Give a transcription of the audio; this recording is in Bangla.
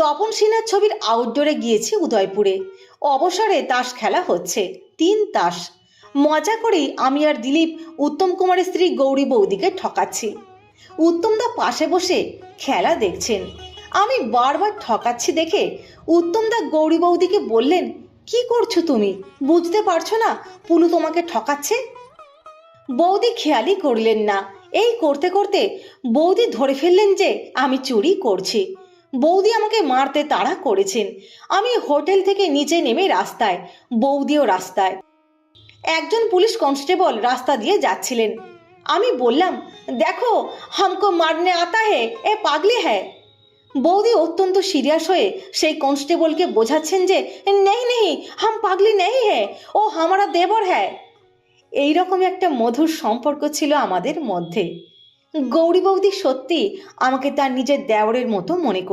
তপন সিনহার ছবির আউটডোরে গিয়েছি উদয়পুরে। অবসরে তাস খেলা হচ্ছে, তিন তাস। মজা করেই আমি আর দিলীপ উত্তম কুমারের স্ত্রী গৌরী বৌদিকে ঠকাচ্ছি। উত্তমদা পাশে বসে খেলা দেখছেন। আমি বারবার ঠকাচ্ছি দেখে উত্তমদা গৌরী বৌদিকে বললেন, কি করছ তুমি? বুঝতে পারছ না পুলু তোমাকে ঠকাচ্ছে? বৌদি খেয়ালই করলেন না। এই করতে করতে বৌদি ধরে ফেললেন যে আমি চুরি করছি। বৌদি আমাকে মারতে তাড়া করেছেন। আমি হোটেল থেকে নিচে নেমে রাস্তায়, বৌদিও রাস্তায়। একজন পুলিশ কনস্টেবল রাস্তা দিয়ে যাচ্ছিলেন। আমি বললাম, দেখো, হামকো মারনে আতা হে, এ পাগলি হ্যায় বৌদি অত্যন্ত সিরিয়াস হয়ে সেই কনস্টেবলকে বোঝাচ্ছেন যে, নেই নেই, হাম পাগলি নেই হ্যাঁ ও হামারা দেবর হ্যায় এইরকম একটা মধুর সম্পর্ক ছিল আমাদের মধ্যে। গৌরী বৌদি সত্যি আমাকে তার নিজের দেওরের মতো মনে কর